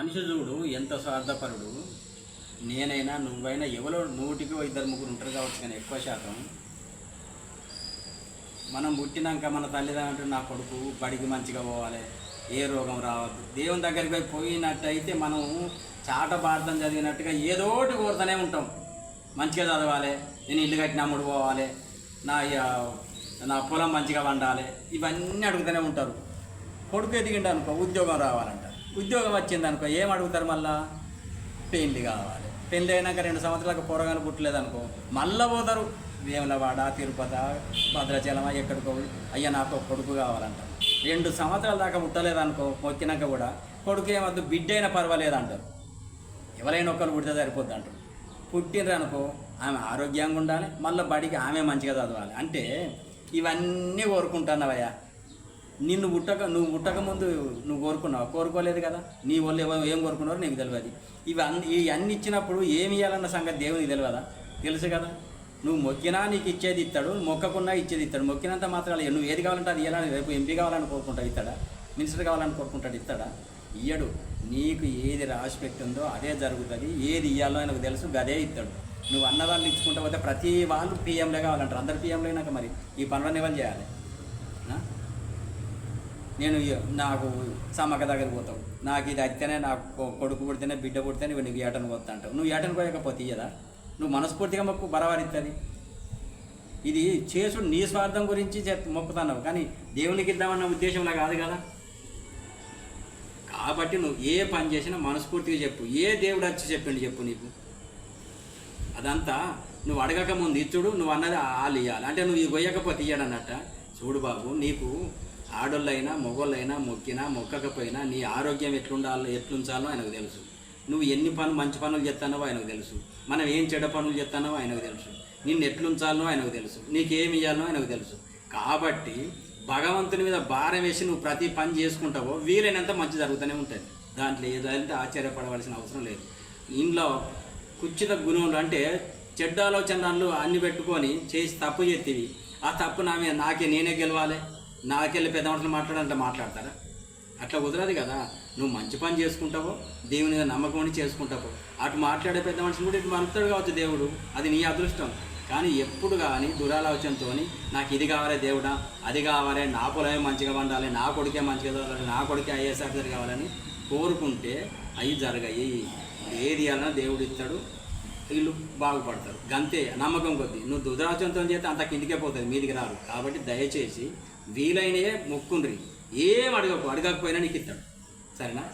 మనిషి చూడు ఎంత స్వార్థపరుడు? నేనైనా నువ్వైనా ఎవరో నూటికి ఇద్దరు ముగ్గురు ఉంటారు కావచ్చు కానీ ఎక్కువ శాతం. మనం పుట్టినాక మన తల్లిదండ్రులు నా కొడుకు బడికి మంచిగా పోవాలి ఏ రోగం రావద్దు. దేవుని దగ్గరికి పోయి పోయినట్టయితే మనం చాట భారతం చదివినట్టుగా ఏదోటి కోరుతూనే ఉంటాం. మంచిగా చదవాలి నేను ఇల్లు కట్టిన అమ్ముడు పోవాలి నా ఇక నా పొలం మంచిగా వండాలి ఇవన్నీ అడుగుతూనే ఉంటారు. కొడుకు ఎదిగిండు అనుకో ఉద్యోగం రావాలంట. ఉద్యోగం వచ్చింది అనుకో ఏం అడుగుతారు మళ్ళా? పెళ్ళి కావాలి. పెళ్ళి అయినాక రెండు సంవత్సరాలకు పొరగాలు పుట్టలేదు అనుకో మళ్ళా పోతారు. వేములవాడ తిరుపతి భద్రాచలం ఎక్కడికో అయ్యా నాకు ఒక కొడుకు కావాలంట. రెండు సంవత్సరాల దాకా పుట్టలేదు అనుకో మొక్కినాక కూడా కొడుకు ఏమద్దు బిడ్డ అయినా పర్వాలేదు అంటారు. ఎవరైనా ఒకరు పుడితే సరిపోద్ది అంటారు. పుట్టినరు అనుకో ఆమె ఆరోగ్యంగా ఉండాలి మళ్ళీ బడికి ఆమె మంచిగా చదవాలి. అంటే ఇవన్నీ కోరుకుంటున్నావయ్యా. నిన్ను పుట్టక నువ్వు పుట్టక ముందు నువ్వు కోరుకున్నావు? కోరుకోలేదు కదా. నీ వాళ్ళు ఎవరు ఏం కోరుకున్నారో నీకు తెలియదు ఇవి అన్ని ఇవి అన్ని ఇచ్చినప్పుడు ఏమి ఇవ్వాలన్న సంగతి దేవునికి తెలియదా? తెలుసు కదా. నువ్వు మొక్కినా నీకు ఇచ్చేది ఇస్తాడు మొక్కకున్నా ఇచ్చేది ఇస్తాడు. మొక్కినంత మాత్రాలు నువ్వు ఏది కావాలంటే అది ఇవ్వాలని రేపు ఎంపీ కావాలని కోరుకుంటాడు ఇస్తాడా? మినిస్టర్ కావాలని కోరుకుంటాడు ఇస్తాడా? ఇయ్యడు. నీకు ఏది రాసి పెట్టిందో అదే జరుగుతుంది. ఏది ఇవ్వాలో ఆయనకు తెలుసు గదే ఇస్తాడు. నువ్వు అన్నదాన్ని ఇచ్చుకుంటా పోతే ప్రతి వాళ్ళు పీఎంలే కావాలంటారు. అందరు పీఎంలే నాకు మరి ఈ పనులన్నీ వాళ్ళు చేయాలి? నేను నాకు సమ్మక్క దగ్గరికి పోతావు. నాకు ఇది అయితేనే నాకు కొడుకు పుడితేనే బిడ్డ పుడితేనే నువ్వు ఏటను పోతా అంటావు. నువ్వు ఏటను పోయకపోతే ఇయ్యదా? నువ్వు మనస్ఫూర్తిగా మొక్కు బరాబరిస్తుంది ఇది చేసుడు నీ స్వార్థం గురించి చెప్ మొక్కుతున్నావు. కానీ దేవునికి ఇద్దామన్న ఉద్దేశంలో కాదు కదా. కాబట్టి నువ్వు ఏ పని చేసినా మనస్ఫూర్తిగా చెప్పు. ఏ దేవుడు వచ్చి చెప్పిండు చెప్పు నీకు. అదంతా నువ్వు అడగక ముందు ఇచ్చుడు నువ్వు అన్నది వాళ్ళు ఇవ్వాలి అంటే నువ్వు ఇవ్వకపోతే కొయ్యకపోతే చూడు బాబు నీకు ఆడోళ్ళైనా మొగోళ్ళైనా మొక్కినా మొక్కకపోయినా నీ ఆరోగ్యం ఎట్లుండాలో ఎట్లుంచాలో ఆయనకు తెలుసు. నువ్వు ఎన్ని పనులు మంచి పనులు చేస్తానో ఆయనకు తెలుసు. మనం ఏం చెడ్డ పనులు చేస్తానో ఆయనకు తెలుసు. నిన్ను ఎట్లుంచాలనో ఆయనకు తెలుసు. నీకేమి ఇవ్వాలనో ఆయనకు తెలుసు. కాబట్టి భగవంతుని మీద భారం వేసి నువ్వు ప్రతి పని చేసుకుంటావో వీలైనంత మంచి జరుగుతూనే ఉంటుంది. దాంట్లో ఏదంటే ఆశ్చర్యపడవలసిన అవసరం లేదు. ఇంట్లో కుచ్చిత గుణములు అంటే చెడ్డ ఆలోచనలు అన్ని పెట్టుకొని చేసి తప్పు చేతివి. ఆ తప్పు నా మీద నాకే నేనే గెలవాలి. నాకెళ్ళి పెద్ద మనుషులు మాట్లాడాలంటే మాట్లాడతారా? అట్లా కుదరదు కదా. నువ్వు మంచి పని చేసుకుంటావో దేవుని మీద నమ్మకం ఉండి చేసుకుంటావో. అటు మాట్లాడే పెద్ద మనుషులు కూడా ఇటు మలుపుతాడు కావచ్చు దేవుడు. అది నీ అదృష్టం. కానీ ఎప్పుడు కానీ దురాలోచనతో నాకు ఇది కావాలి దేవుడా అది కావాలి నా పొలమే మంచిగా వండాలి నా కొడుకే మంచిగా చదవాలి నా కొడుకే ఐఏఎస్ ఆఫీసర్ కావాలని కోరుకుంటే అవి జరగాయి. ఏది అన్నా దేవుడు ఇస్తాడు. వీళ్ళు బాగుపడతారు. గంతే నమ్మకం కొద్దీ. నువ్వు దురాచంతో చేస్తే అంత కిందికే పోతుంది మీదికి రారు. కాబట్టి దయచేసి వీలైనయే మొక్కుండ్రి. ఏం అడగకు అడగకపోయినా నీకు ఇస్తాడు. సరేనా?